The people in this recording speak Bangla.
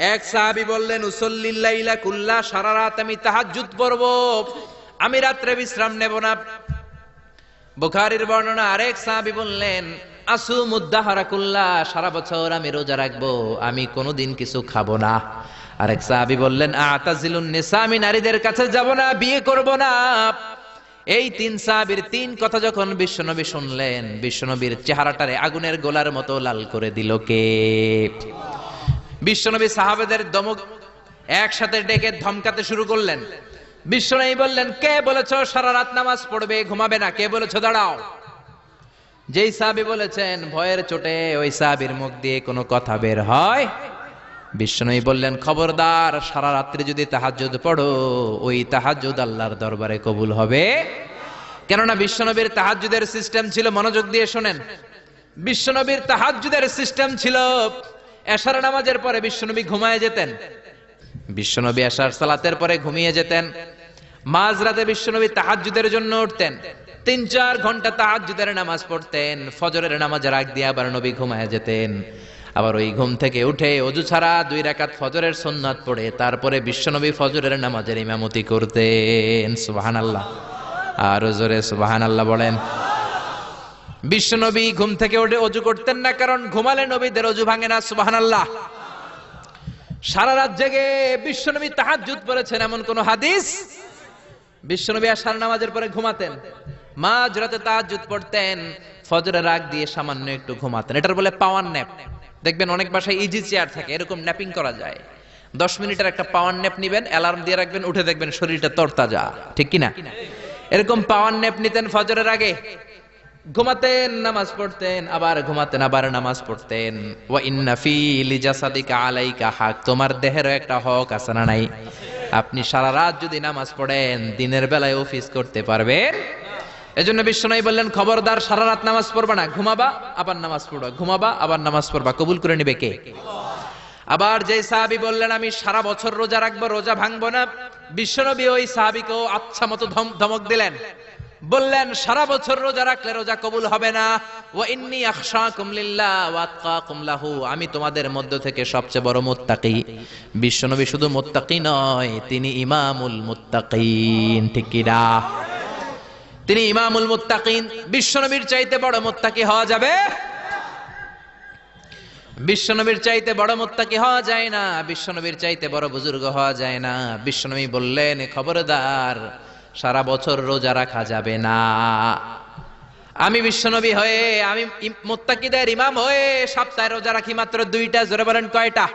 এক সাহাবী বললেন উসল্লিল্লাইলা কুল্লা, সারা রাত আমি তাহাজ্জুদ পড়ব। আমি রাত্রে বিশ্রাম নেব না। বুখারীর বর্ণনা, আরেক সাহাবী বললেন আসু মুদ্দাহারা কুল্লা, সারা বছর আমি রোজা রাখব, আমি কোনোদিন কিছু খাব না। আরেক সাহাবী বললেন, আতাজিলুন নিসা, আমি নারীদের কাছে যাব না, বিয়ে করব না। এই তিন সাহাবীর তিন কথা যখন বিশ্বনবী শুনলেন, বিশ্বনবীর চেহারাটারে আগুনের গোলার মতো লাল করে দিল কে? বিশ্বনবী সাহাবেদের দমক একসাথে ডেকে ধমকাতে শুরু করলেন। বিশ্বনবী বললেন, কে বলেছ সারা রাত নামাজ পড়বে, ঘুমাবে না? কে বলেছ, দাঁড়াও। যেই সাহাবী বলেছেন, ভয়ের চোটে ওই সাহাবীর মুখ দিয়ে কোনো কথা বের হয়? বিশ্বনবী বললেন, খবরদার, সারা রাত্রি যদি তাহাজ্জুদ পড়ো, ওই তাহাজ্জুদ আল্লাহর দরবারে কবুল হবে। কেননা বিশ্বনবীর তাহাজ্জুদের সিস্টেম ছিল, মনোযোগ দিয়ে শোনেন। বিশ্বনবীর তাহাজ্জুদের সিস্টেম ছিল এশার নামাজের পরে বিশ্বনবী ঘুমায় যেতেন। বিশ্বনবী এশার সালাতের পরে ঘুমিয়ে যেতেন। মাঝরাতে বিশ্বনবী তাহাজ্জুদের জন্য উঠতেন। তিন, চার ঘণ্টা তাহাজ্জুদের নামাজ পড়তেন। ফজরের নামাজের আগ দিয়ে আবার নবী ঘুমায় যেতেন। আবার ওই ঘুম থেকে উঠে অজু ছাড়া দুই রাকাত ফজরের সুন্নাত পড়ে, তারপরে বিশ্বনবী ফজরের নামাজের ইমামতি করতেন। সুবাহান আল্লাহ আর জোরে সুবাহান আল্লাহ বলেন। বিশ্বনবী ঘুম থেকে উঠে অজু করতেন না, কারণ ঘুমালে নবীদের অজু ভাঙে না, সুবহানাল্লাহ। সারা রাত জেগে বিশ্বনবী তাহাজ্জুদ পড়েছেন, এমন কোন হাদিস? বিশ্বনবী আশার নামাজের পরে ঘুমাতেন মাঝ রাতে তাহাজ্জুদ পড়তেন, ফজরের রাগ দিয়ে সামান্য একটু ঘুমাতেন। এটার বলে পাওয়ার ন্যাপ। দেখবেন অনেক বাসায় ইজি চেয়ার থাকে, এরকম ন্যাপিং করা যায়। দশ মিনিটের একটা পাওয়ার ন্যাপ নিবেন, অ্যালার্ম দিয়ে রাখবেন, উঠে দেখবেন শরীরটা তরতাজা, ঠিক কিনা? এরকম পাওয়ার ন্যাপ নিতেন ফজরের আগে। ঘুমাতেন, নামাজ পড়তেন, আবার ঘুমাতেন, আবার নামাজ পড়তেন। ওয়া ইন্না ফি আলাইকা হাক, তোমার দেহের একটা হক আছে না নাই? আপনি সারা রাত যদি নামাজ পড়েন, দিনের বেলায় অফিস করতে পারবেন। এজন্য বিশ্বনবী বললেন, খবরদার, সারা রাত নামাজ পড়বা না, ঘুমাবা, আবার নামাজ পড়বা, ঘুমাবা, আবার নামাজ পড়বা। কবুল করে নিবে কে? আবার যে সাহাবি বললেন, আমি সারা বছর রোজা রাখব, রোজা ভাঙবো না। বিশ্বনবী ওই সাহাবিকেও আচ্ছা মতো ধমক দিলেন। বললেন, সারা বছর রোজা রাখলে রোজা কবুল হবে না। ও ইন্নি আখশাকুম লিল্লাহ ওয়া আতকাকুম লাহু। আমি তোমাদের মধ্য থেকে সবচেয়ে বড় মুত্তাকি। বিশ্বনবী শুধু মুত্তাকি নয়, তিনি ইমামুল মুত্তাকিন। ঠিক কি না? তিনি ইমামুল মুত্তাকিন। বিশ্বনবীর চাইতে বড় মুত্তাকি হওয়া যাবে? বিশ্বনবীর চাইতে বড় মুত্তাকি হওয়া যায় না। বিশ্বনবীর চাইতে বড় বুজুর্গ হওয়া যায় না। বিশ্বনবী বললেন খবরদার সারা বছর রোজা রাখা যাবে না। আমি বিশ্বনবী হয়ে, আমি মোত্তাকিদের ইমাম হয়ে সপ্তাহে রোজা রাখি মাত্র দুইটা, জোরে বলেন কয়টা?